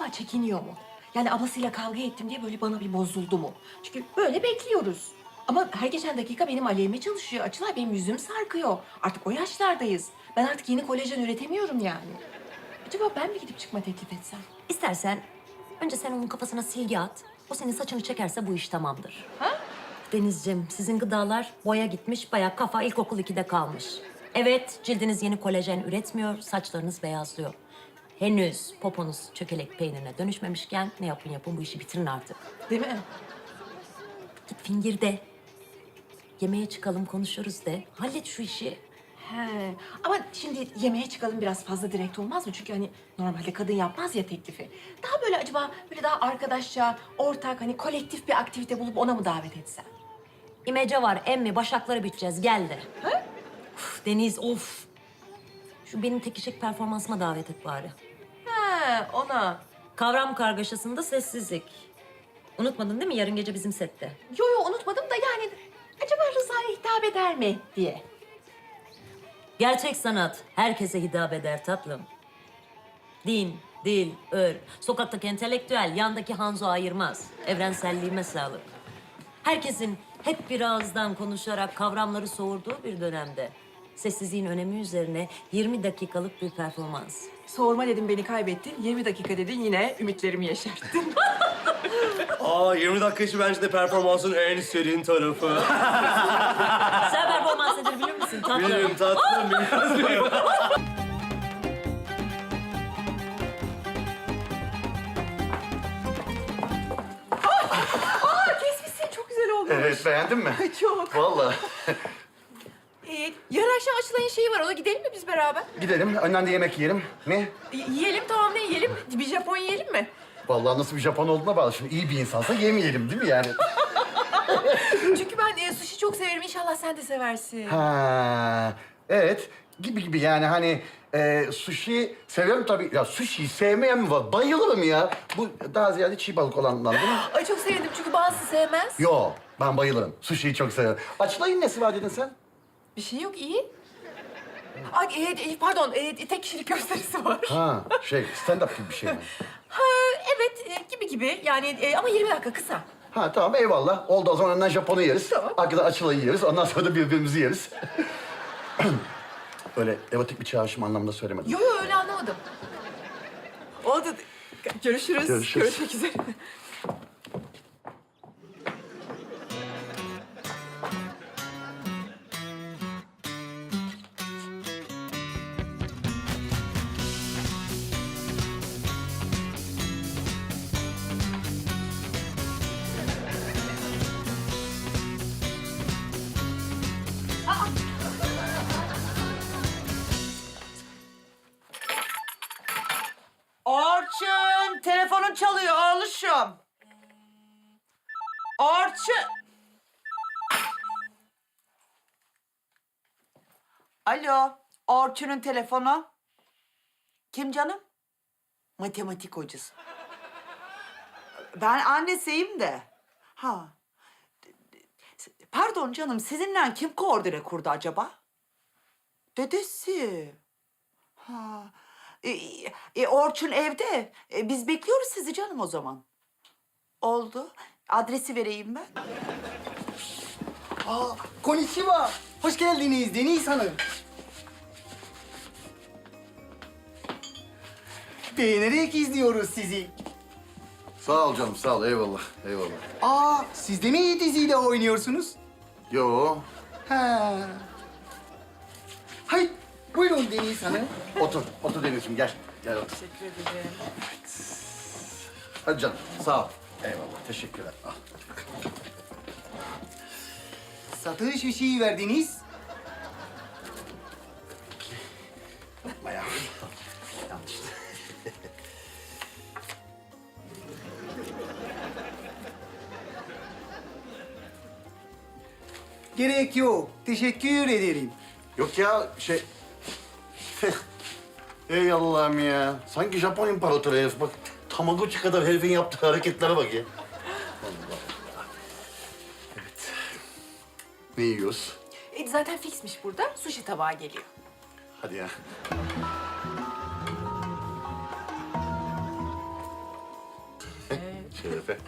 acaba çekiniyor mu? Yani ablasıyla kavga ettim diye böyle bana bir bozuldu mu? Çünkü böyle bekliyoruz. Ama her geçen dakika benim aleyhime çalışıyor. Açılay benim yüzüm sarkıyor. Artık o yaşlardayız. Ben artık yeni kolajen üretemiyorum yani. Acaba ben mi gidip çıkma teklif etsem? İstersen önce sen onun kafasına silgi at. O senin saçını çekerse bu iş tamamdır. Ha? Denizciğim, sizin gıdalar boya gitmiş, bayağı kafa ilkokul 2'de kalmış. Evet, cildiniz yeni kolajen üretmiyor, saçlarınız beyazlıyor. Henüz poponuz çökelek peynirine dönüşmemişken ne yapın yapın bu işi bitirin artık. Değil mi? Git fingir de. Yemeğe çıkalım konuşuruz de. Hallet şu işi. He. Ama şimdi yemeğe çıkalım biraz fazla direkt olmaz mı? Çünkü hani normalde kadın yapmaz ya teklifi. Daha böyle acaba böyle daha arkadaşça, ortak hani kolektif bir aktivite bulup ona mı davet etsem? İmece var, emmi, başakları biteceğiz. Gel de. Uf, Deniz, of. Şu benim tek kişilik performansıma davet et bari. He, ona. Kavram kargaşasında sessizlik. Unutmadın değil mi yarın gece bizim sette? Yo yo unutmadım da yani acaba Rıza'ya hitap eder mi diye. Gerçek sanat herkese hitap eder tatlım. Din, dil, ör, sokaktaki entelektüel, yandaki Hanzo ayırmaz. Evrenselliğime sağlık. Herkesin hep bir ağızdan konuşarak kavramları soğurduğu bir dönemde sessizliğin önemi üzerine 20 dakikalık bir performans. Sorma dedim beni kaybettin. 20 dakika dedin yine ümitlerimi yeşerttin. Aa 20 dakika için bence de performansın en serin tarafı. Sen performans nedir bilir misin tatlım? Bilirim tatlım, bilirim. Aa kesmişsin çok güzel olmuş. Evet, beğendin mi? Çok. Vallahi. Ee, yarın akşam açılan şeyi var ona gidelim mi biz beraber? Gidelim, önden de yemek yiyelim. Ne? Y- yiyelim tamam ne yiyelim? Bir Japon yiyelim mi? Vallahi nasıl bir Japon olduğuna bağlı. Şimdi iyi bir insansa yemeyelim değil mi yani? Çünkü ben e, sushi çok severim. İnşallah sen de seversin. Ha, evet. Gibi gibi yani hani e, sushi severim tabii. Ya sushi sevmeyen mi var? Bayılırım ya. Bu daha ziyade çiğ balık olandan değil mi? Ay çok sevindim çünkü bazısı sevmez. Yo, ben bayılırım. Sushi'yi çok severim. Açılayın nesi var dedin sen? Bir şey yok iyi. Ay e, e, pardon e, tek kişilik gösterisi var. Ha, şey stand-up gibi bir şey mi? Ha evet e, gibi gibi yani e, ama 20 dakika kısa. Ha tamam eyvallah. Oldu o zaman önden Japon'u yeriz. Tamam. Arkadan açılayı yeriz. Ondan sonra da birbirimizi yeriz. Öyle erotik bir çağrışım anlamında söylemedim. Yo yo öyle anlamadım. Oldu. Görüşürüz. Görüşürüz. Görüşmek üzere. Orçun, telefonun çalıyor oğluşum. Orçun. Alo, Orçun'un telefonu. Kim canım? Matematik hocası. Ben annesiyim de. Ha. Pardon canım, sizinle kim koordine kurdu acaba? Dedesi. Ha. E, e, Orçun evde. E, biz bekliyoruz sizi canım o zaman. Oldu. Adresi vereyim ben. Aa, konnichiwa. Hoş geldiniz Deniz Hanım. Beğenerek izliyoruz sizi. Sağ ol canım sağ ol eyvallah eyvallah. Aa, siz de mi iyi diziyle oynuyorsunuz? Yo Ha. Hay, buyurun Deniz Hanım. otur otur Deniz'ciğim gel. Gel otur. Teşekkür ederim. Hadi canım sağ ol. Eyvallah teşekkürler. Al. Satış işi verdiniz. Bayağı. Yanlış. Gerek yok. Teşekkür ederim. Yok ya şey... Ey Allah'ım ya. Sanki Japon imparatoru herif bak. Tamagotchi kadar herifin yaptığı hareketlere bak ya. Allah Allah. Evet. Ne yiyoruz? E, zaten fixmiş burada. Sushi tabağı geliyor. Hadi ya. Şerefe.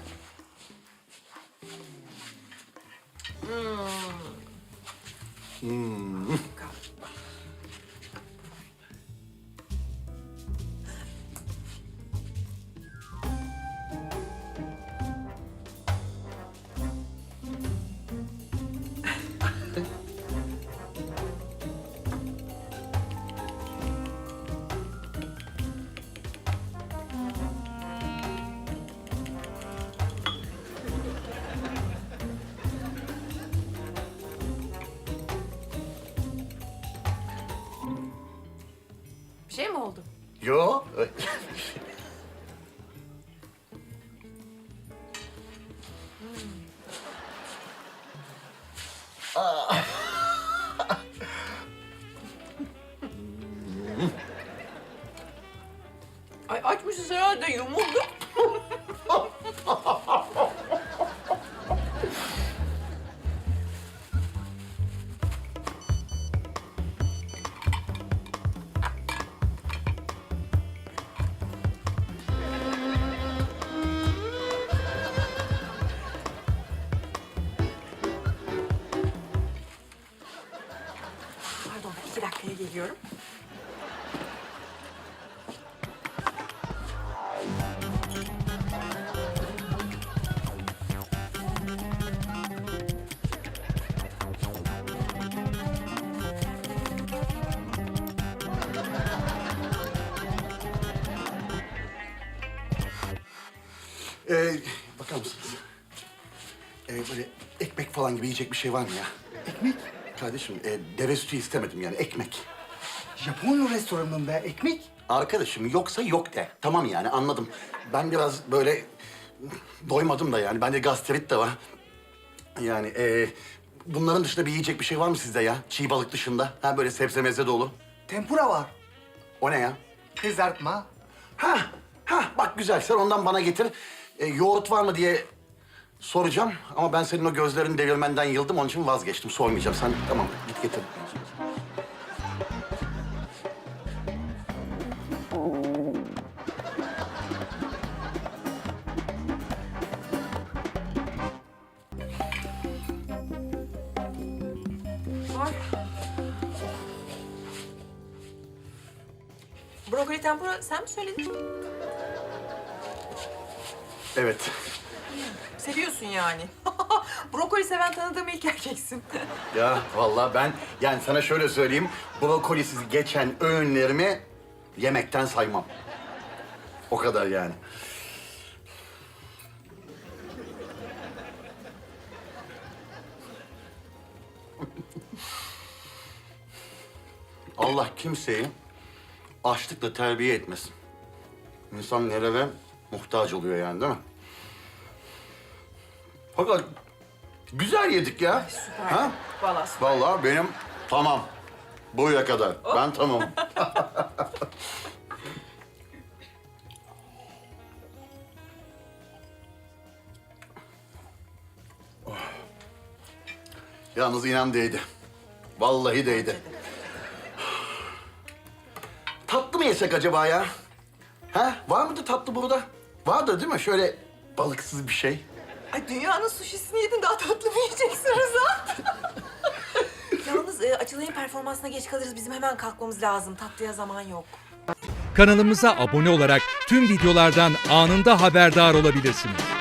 Bir şey mi oldu? Yo. Ay açmışız herhalde yumuldu. İki dakikaya geliyorum. Ee, bakar mısınız? Ee, böyle ekmek falan gibi yiyecek bir şey var mı ya? Ekmek? Kardeşim, e, deve sütü istemedim yani ekmek. Japon restoranında ekmek? Arkadaşım yoksa yok de. Tamam yani anladım. Ben biraz böyle doymadım da yani. Bende gastrit de var. Yani e, bunların dışında bir yiyecek bir şey var mı sizde ya? Çiğ balık dışında. Ha böyle sebze meze dolu. Tempura var. O ne ya? Kızartma. Ha, ha bak güzel. Sen ondan bana getir. E, yoğurt var mı diye soracağım. Ama ben senin o gözlerini devirmenden yıldım. Onun için vazgeçtim. Sormayacağım. Sen tamam git getir. Brokoli tempura sen mi söyledin? Evet. Seviyorsun yani. Brokoli seven tanıdığım ilk erkeksin. Ya vallahi ben yani sana şöyle söyleyeyim. Brokolisiz geçen öğünlerimi yemekten saymam. O kadar yani. Allah kimseyi açlıkla terbiye etmesin. İnsan nereye muhtaç oluyor yani değil mi? Fakat güzel yedik ya. Süper. Ha? Vallahi süper. Vallahi benim tamam. Buraya kadar. Ben tamamım. Oh. Yalnız inan değdi. Vallahi değdi. Tatlı mı yesek acaba ya? Ha? Var mıdır tatlı burada? Vardır değil mi? Şöyle balıksız bir şey. Ay dünyanın suşisini yedin daha tatlı mı yiyeceksin Rıza? Yalnız e, Açılay'ın performansına geç kalırız. Bizim hemen kalkmamız lazım. Tatlıya zaman yok. Kanalımıza abone olarak tüm videolardan anında haberdar olabilirsiniz.